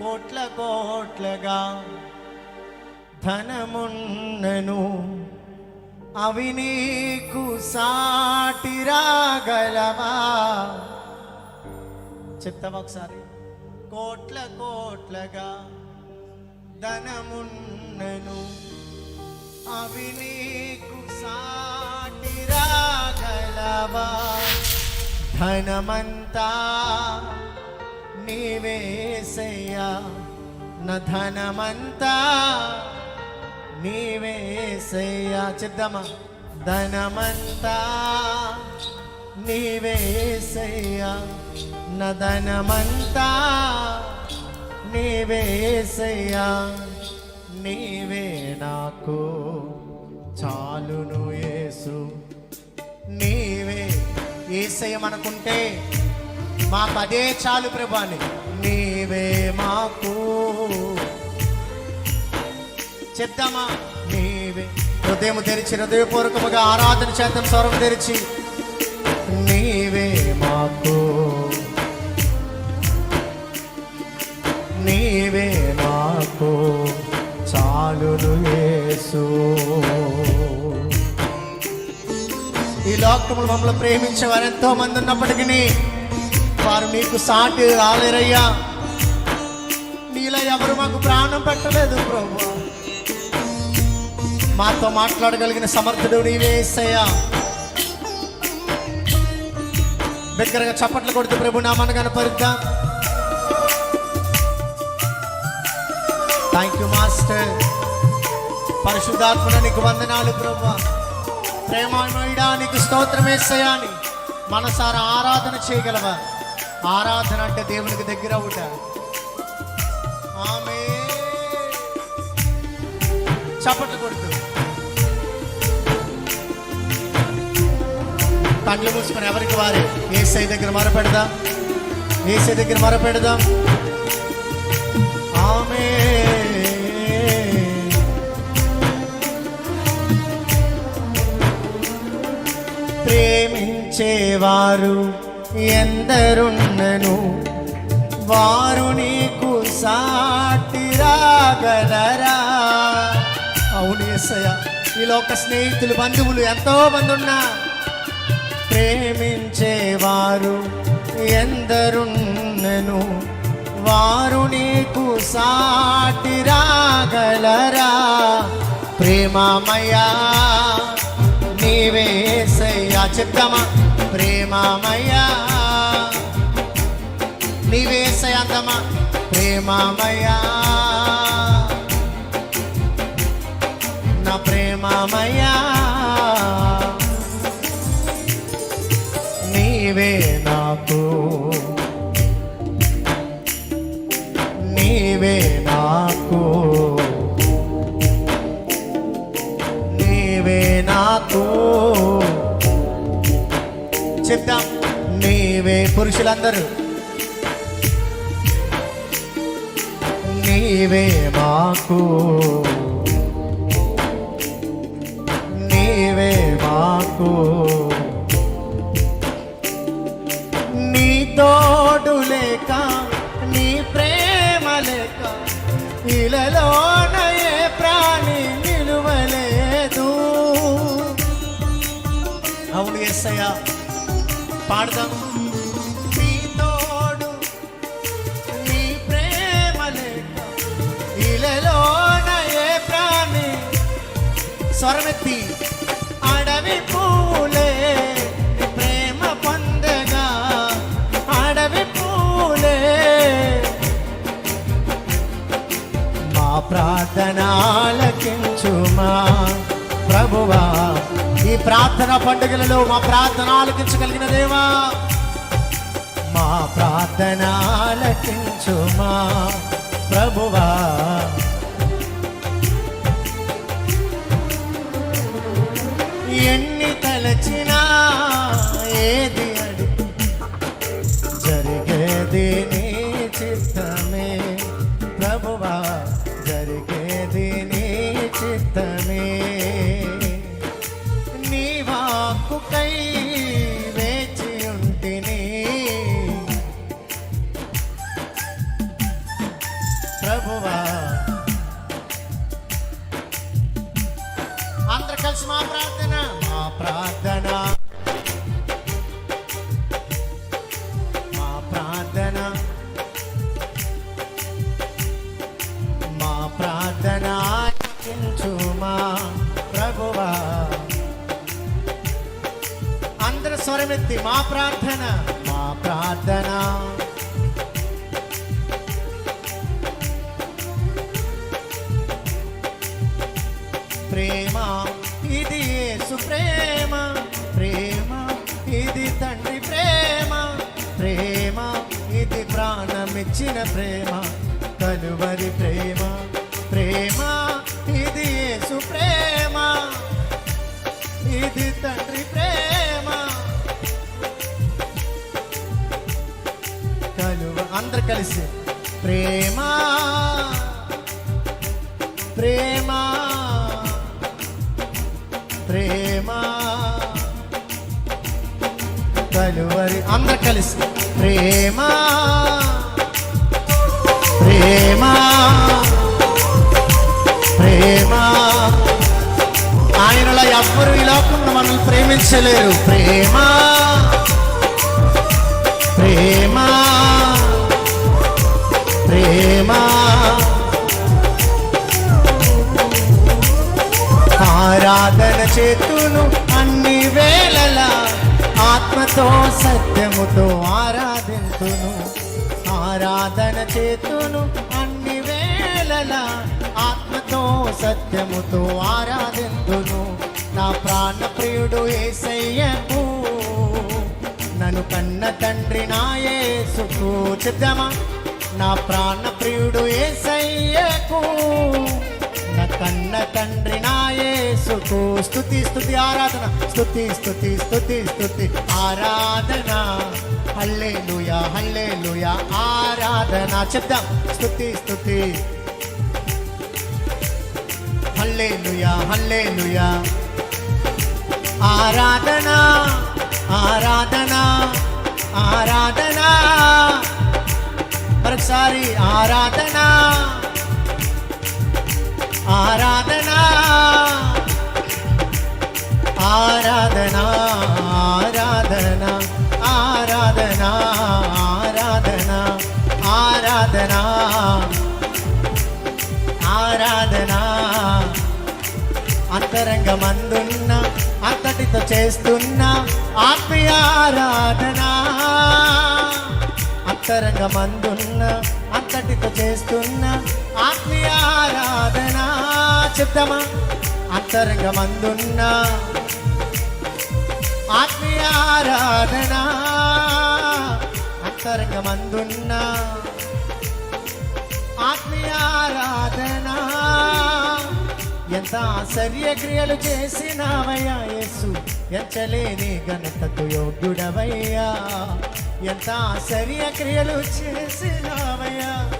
కోట్ల కోట్లగా ధనమున్నను అవి నీకు సాటిరాగలవా చెప్తావా ఒకసారి? కోట్ల కోట్లగా ధనమున్నను అవి నీకు సాటిరాగలవా ధనమంతా నీవేసయ్యా నా ధనమంతా నీవేసయ్యా. చెప్దామా? ధనమంతా నీవేసయ్యా నా ధనమంతా నీవేసయ్యా. నీవే నాకు చాలును యేసు. నీవే ఏసయ్యమనుకుంటే మాకు అదే చాలు ప్రభాని నీవే మాకు. చెప్తామా నీవే. హృదయం తెరిచి హృదయపూర్వకముగా ఆరాధన చేద్దాం స్వరం తెరిచి. నీవే మాకు. నీవే మాకు. చాలును యేసు. ఈ లోకములు మమ్మల్ని ప్రేమించే వారు ఎంతో మంది ఉన్నప్పటికీ వారు నీకు సాటి రాలేరయ్యా. నీలో ఎవరు మాకు ప్రాణం పెట్టలేదు ప్రభు. మాతో మాట్లాడగలిగిన సమర్థుడు నీవేసయ్యా దగ్గరగా చప్పట్లు కొడుతూ ప్రభు నామాన్ని కనపరుద్దాం థ్యాంక్ యూ మాస్టర్ పరిశుద్ధాత్మన నీకు వందనాలు ప్రభు. ప్రేమమయుడా నీకు స్తోత్రం అని మనసారా ఆరాధన చేయగలవా? ఆరాధన అంటే దేవునికి దగ్గర అవుట ఆమె చప్పట్లు కొడుతూ. కళ్ళు మూసుకొని ఎవరికి వారే? ఏసై దగ్గర మరపెడదాం. ఏసై దగ్గర మరపెడదాం. ఆమె ప్రేమించేవారు ఎందరున్నను? వారు నీకు సాటి రాగలరా? అవును ఎస్సయ్య ఈ లోక స్నేహితులు బంధువులు ఎంతో మంది ఉన్నా ప్రేమించేవారు ఎందరున్నను? వారు నీకు సాటి రాగలరా? ప్రేమమయ్యా నీవేసయ్యా చెప్తామా ప్రేమామయ్యా. నీవేసే అందమా ప్రేమామయ్యా. నా ప్రేమమయ్యా. పురుషులందరూ. నీవే మాకు. నీవే మాకు. నీ తోడు లేక నీ ప్రేమ లేక ఇలలోనయే ప్రాణి నిలువలేదు. అవును ఎస్సయ్య పాడదాము. స్వరమెత్తి. అడవి పూలే ప్రేమ పొందగా. అడవి పూలే. మా ప్రార్థనాలకించుమా. ప్రభువా ఈ ప్రార్థన పండుగలలో మా ప్రార్థన ఆలకించగలిగిన దేవా. మా ప్రార్థనాలకించుమా. ప్రభువా ఎన్ని తలచినా ఏది అడి? జరిగేది నీ చిత్తమే. ప్రభువా జరిగేది నీ చిత్తమే. నీ వాక్కుకై వేచి ఉంటిని. ప్రభువా ఆలకించుమా ప్రభువా. అందరు స్వరమెత్తి మా ప్రార్థన. మా ప్రార్థన. ప్రేమ ఇది యేసు ప్రేమ. ప్రేమ ఇది తండ్రి ప్రేమ. ప్రేమ ఇది ప్రాణమిచ్చిన ప్రేమ. కలువరి ప్రేమ ప్రేమ. కలిసి. ప్రేమ ప్రేమ ప్రేమ. కలువరి అందరు కలిసి. ప్రేమ ప్రేమ ప్రేమ. ఆయనలా ఎవ్వరు ఇలాకుండా మనల్ని ప్రేమించలేరు. ప్రేమ ప్రేమ. ప్రేమ. ఆరాధన చేతును అన్ని వేళలా ఆత్మతో సత్యముతో ఆరాధింతును. ఆరాధన చేతును అన్ని వేళలా ఆత్మతో సత్యముతో ఆరాధింతును. నా ప్రాణ ప్రియుడు ఏసయ్యకు నన్ను కన్న తండ్రి నాయే యేసుకు చెప్దామా నా ప్రాణ ప్రియుడు ఏసయ్యకు. నా కన్న తండ్రి నా యేసుకు స్థుతి స్థుతి ఆరాధన. స్థుతి స్థుతి స్థుతి స్థుతి ఆరాధన. హల్లే లుయా హల్లే లుయా ఆరాధన. చెప్దాం. స్థుతి స్థుతి హల్లే లుయా హల్లే లుయా ఆరాధన ఆరాధన ఆరాధనా. మరొకసారి ఆరాధన. ఆరాధన. ఆరాధన ఆరాధన ఆరాధన ఆరాధన ఆరాధన. ఆరాధన. అంతరంగమందున్న అంతటితో చేస్తున్న ఆత్మీయ ఆరాధన. అంతరంగమందున్న అంతటితో చేస్తున్న ఆత్మీయ ఆరాధన. చెప్తామా అంతరంగమందున్న ఆత్మీయ ఆరాధన. అంతరంగమందున్న ఆత్మీయ ఆరాధన. ఎంత ఆశ్చర్య క్రియలు చేసినావయ్యా యేసు ఎంచలేని ఘనతకు యోగ్యుడవయ్యా. ఎంత ఆశ్చర్య క్రియలు చేసినావయ్యా?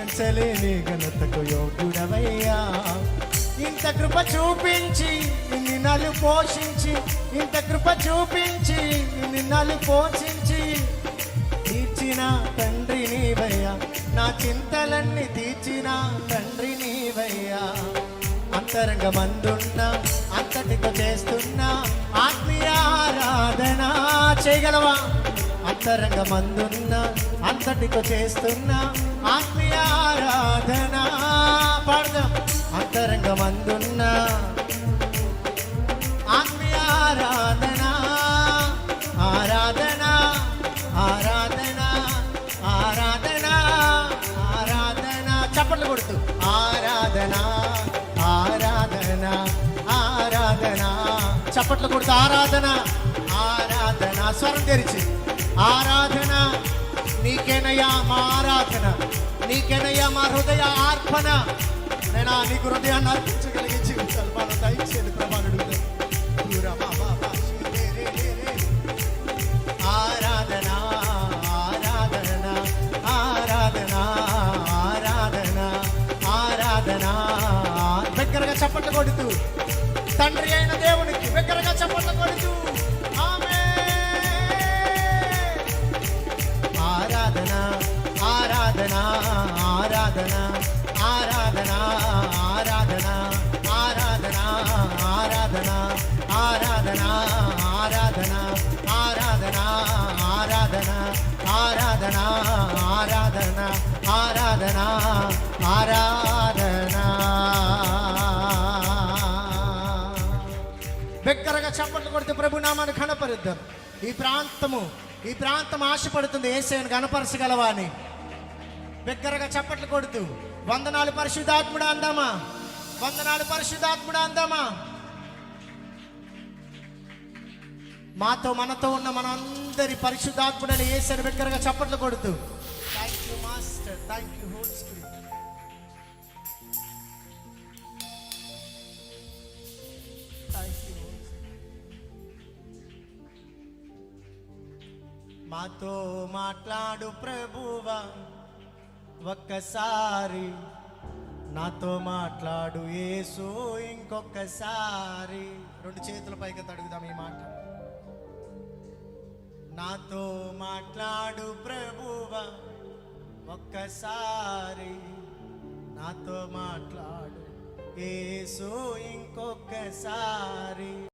ఎంచలేని ఘనతకు యోగ్యుడవయ్యా. ఇంత కృప చూపించి నిన్నలు పోషించి ఇంత కృప చూపించి నిన్నలు పోషించి తీర్చిన తండ్రి నీవయ్యా. నా చింతలన్నీ తీర్చిన తండ్రి నీవయ్యా. అంతరంగమందున్న అంతటితో చేస్తున్నా ఆత్మీయ ఆరాధన చేయగలవా? అంతరంగమందున్న అంతటితో చేస్తున్న ఆత్మీయ ఆరాధన. పాడదాం. అంతరంగమందున్న ఆత్మీయ ఆరాధన. ఆరాధన ఆరాధన ఆరాధన ఆరాధన. చప్పట్లు కొడుతూ. ఆరాధన ఆరాధన ఆరాధన. చప్పట్లు కొడుతూ. ఆరాధన ఆరాధన. స్వరం తెరిచి. ఆరాధన నీకేనయ్యా మా ఆరాధన నీకేనయ్యా మా హృదయ ఆర్పణ. నేను నీకు హృదయాన్ని అర్పించగలిగే జీవితాలు మనం దయచేది ప్రభానుడు ఆరాధన ఆరాధన ఆరాధన ఆరాధన ఆరాధన. దగ్గరగా చప్పట్లు కొడుతూ తండ్రి అయిన దేవునికి దగ్గరగా చప్పట్లు కొడుతూ. ఆరాధన ఆరాధన ఆరాధన ఆరాధన ఆరాధన ఆరాధన ఆరాధన ఆరాధన ఆరాధన ఆరాధన ఆరాధన ఆరాధన ఆరాధన ఆరాధన ఆరాధన బిగ్గరగా చప్పట్లు కొడితే ప్రభు నామాన్ని కనపరుద్దాం ఈ ప్రాంతము ఈ ప్రాంతం ఆశపడుతుంది ఏసైను కనపరచగలవా అని బిగ్గరగా చప్పట్లు కొడుతూ వందనాలు పరిశుద్ధాత్ముడా అందామా? వందనాలు పరిశుద్ధాత్ముడా అందామా? మాతో మనతో ఉన్న మనందరి పరిశుద్ధాత్ముడని ఏసైని బిగ్గరగా చప్పట్లు కొడుతూ thank you master thank you holy spirit మాతో మాట్లాడు ప్రభువా ఒక్కసారి. నాతో మాట్లాడు యేసు ఇంకొకసారి రెండు చేతుల పైకి తడుగుదాం ఈ మాట. నాతో మాట్లాడు ప్రభువా ఒక్కసారి. నాతో మాట్లాడు యేసు ఇంకొకసారి